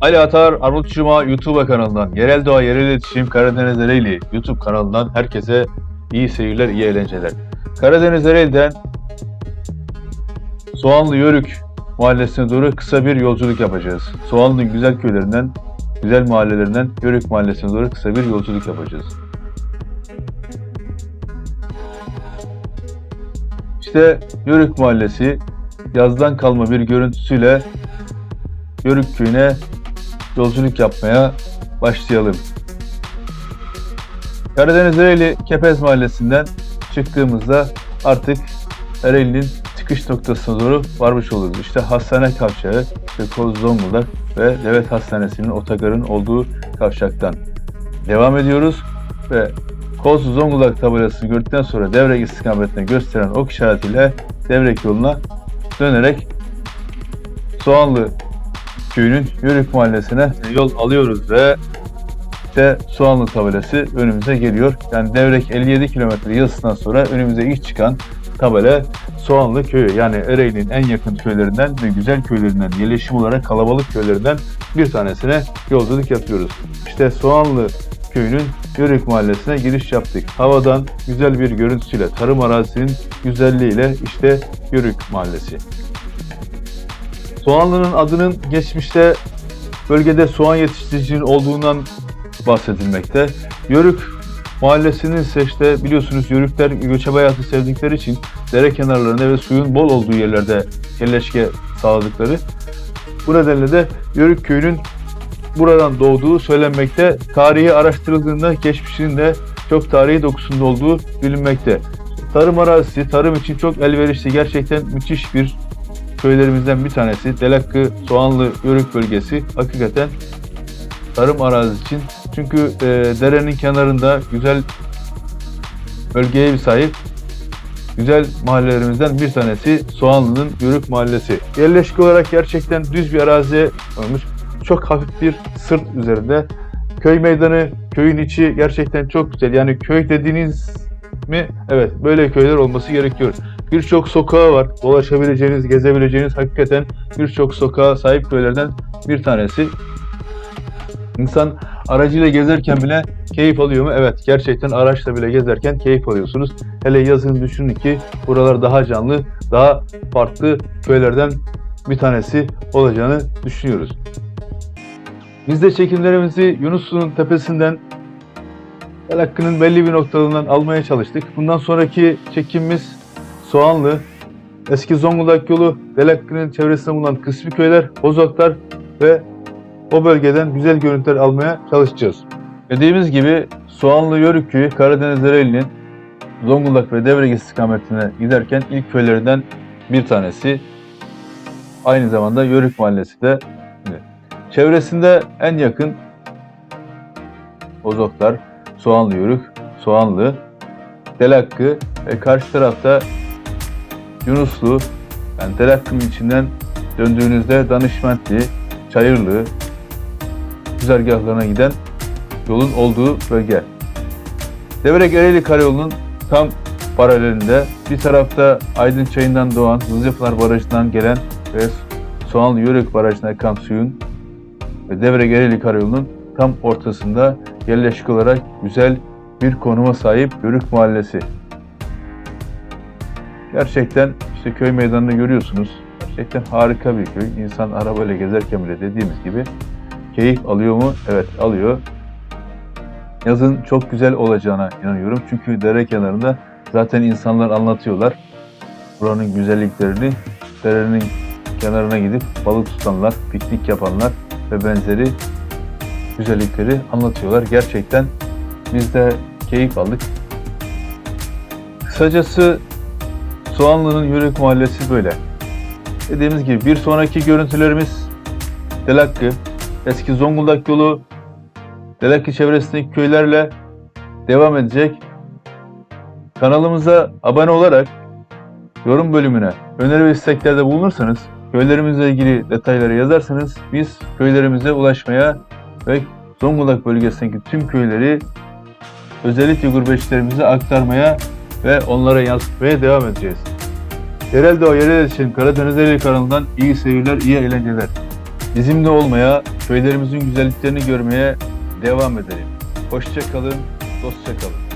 Ali Atar Armut Cuma YouTube kanalından, Yerel Doğa Yerel İletişim Karadeniz Ereğli YouTube kanalından herkese iyi seyirler, iyi eğlenceler. Karadeniz Ereğli'den Soğanlı Yörük mahallesine doğru kısa bir yolculuk yapacağız. Soğanlı'nın güzel köylerinden, güzel mahallelerinden Yörük mahallesine doğru kısa bir yolculuk yapacağız. İşte Yörük mahallesi yazdan kalma bir görüntüsüyle Yörük köyüne yolculuk yapmaya başlayalım. Karadeniz Ereğli Kepez Mahallesi'nden çıktığımızda artık Ereğli'nin çıkış noktasına doğru varmış oluruz. İşte hastane kavşağı, işte Koz ve Devlet Hastanesi'nin otogarın olduğu kavşaktan devam ediyoruz ve Koz Zonguldak tabelasını gördükten sonra Devrek istikametine gösteren ok işaretiyle Devrek yoluna dönerek Soğanlı köyünün Yörük mahallesine yol alıyoruz ve işte Soğanlı tabelası önümüze geliyor. Yani Devrek 57 kilometre yazısından sonra önümüze ilk çıkan tabela Soğanlı köyü. Yani Ereğli'nin en yakın köylerinden ve güzel köylerinden, yerleşim olarak kalabalık köylerinden bir tanesine yolculuk yapıyoruz. İşte Soğanlı köyünün Yörük mahallesine giriş yaptık. Havadan güzel bir görüntüsüyle, tarım arazisinin güzelliğiyle işte Yörük mahallesi. Soğanlı'nın adının geçmişte bölgede soğan yetiştiricinin olduğundan bahsedilmekte. Yörük mahallesinin ise işte biliyorsunuz Yörükler göçebe hayatı sevdikleri için dere kenarlarında ve suyun bol olduğu yerlerde yerleşke sağladıkları. Bu nedenle de Yörük köyünün buradan doğduğu söylenmekte. Tarihi araştırıldığında geçmişinin de çok tarihi dokusunda olduğu bilinmekte. Tarım arazisi, tarım için çok elverişli, gerçekten müthiş bir köylerimizden bir tanesi. Delakkı, Soğanlı, Yörük bölgesi hakikaten tarım arazisi için. Çünkü e, derenin kenarında güzel bölgeye bir sahip güzel mahallelerimizden bir tanesi Soğanlı'nın Yörük Mahallesi. Yerleşik olarak gerçekten düz bir araziye olmuş. Çok hafif bir sırt üzerinde. Köy meydanı, köyün içi gerçekten çok güzel. Yani köy dediğiniz mi? Evet, böyle köyler olması gerekiyor. Birçok sokağı var. Dolaşabileceğiniz, gezebileceğiniz hakikaten birçok sokağa sahip köylerden bir tanesi. İnsan aracıyla gezerken bile keyif alıyor mu? Evet, gerçekten araçla bile gezerken keyif alıyorsunuz. Hele yazın düşünün ki buralar daha canlı, daha farklı köylerden bir tanesi olacağını düşünüyoruz. Biz de çekimlerimizi Yunuslu'nun tepesinden El belli bir noktalarından almaya çalıştık. Bundan sonraki çekimimiz Soğanlı, eski Zonguldak yolu, Del Hakkı'nın çevresinde bulunan kısmi köyler, Bozoklar ve o bölgeden güzel görüntüler almaya çalışacağız. Dediğimiz gibi Soğanlı Yörük Köyü Karadeniz Ereğli'nin Zonguldak ve Devrek istikametine giderken ilk köylerinden bir tanesi. Aynı zamanda Yörük Mahallesi de Çevresinde en yakın Bozoklar, Soğanlı Yörük, Soğanlı, Delakkı ve karşı tarafta Yunuslu, yani Delakkı'nın içinden döndüğünüzde Danışmentli, Çayırlı güzergahlarına giden yolun olduğu bölge. Devrek Ereğli Karayolu'nun tam paralelinde bir tarafta Aydın Çayı'ndan doğan Hızlıpınar Barajı'ndan gelen ve Soğanlı Yörük Barajı'na akan suyun ve Devrek Ereğli Karayolu'nun tam ortasında yerleşik olarak güzel bir konuma sahip Yörük Mahallesi. Gerçekten işte köy meydanını görüyorsunuz. Gerçekten harika bir köy. İnsan arabayla gezerken bile dediğimiz gibi keyif alıyor mu? Evet alıyor. Yazın çok güzel olacağına inanıyorum. Çünkü dere kenarında zaten insanlar anlatıyorlar. Buranın güzelliklerini, derenin kenarına gidip balık tutanlar, piknik yapanlar ve benzeri güzellikleri anlatıyorlar. Gerçekten biz de keyif aldık. Kısacası Soğanlı'nın Yörük Mahallesi böyle. Dediğimiz gibi bir sonraki görüntülerimiz Delakkı, eski Zonguldak yolu, Delakkı çevresindeki köylerle devam edecek. Kanalımıza abone olarak yorum bölümüne öneri ve isteklerde bulunursanız köylerimizle ilgili detayları yazarsanız biz köylerimize ulaşmaya ve Zonguldak bölgesindeki tüm köyleri özellikle gurbetçilerimize aktarmaya ve onlara yansıtmaya devam edeceğiz. Yerel Doğa Yerel İletişim Karadeniz Ereğli kanalından iyi seyirler, iyi eğlenceler. bizimle olmaya, köylerimizin güzelliklerini görmeye devam edelim. Hoşça kalın, dostça kalın.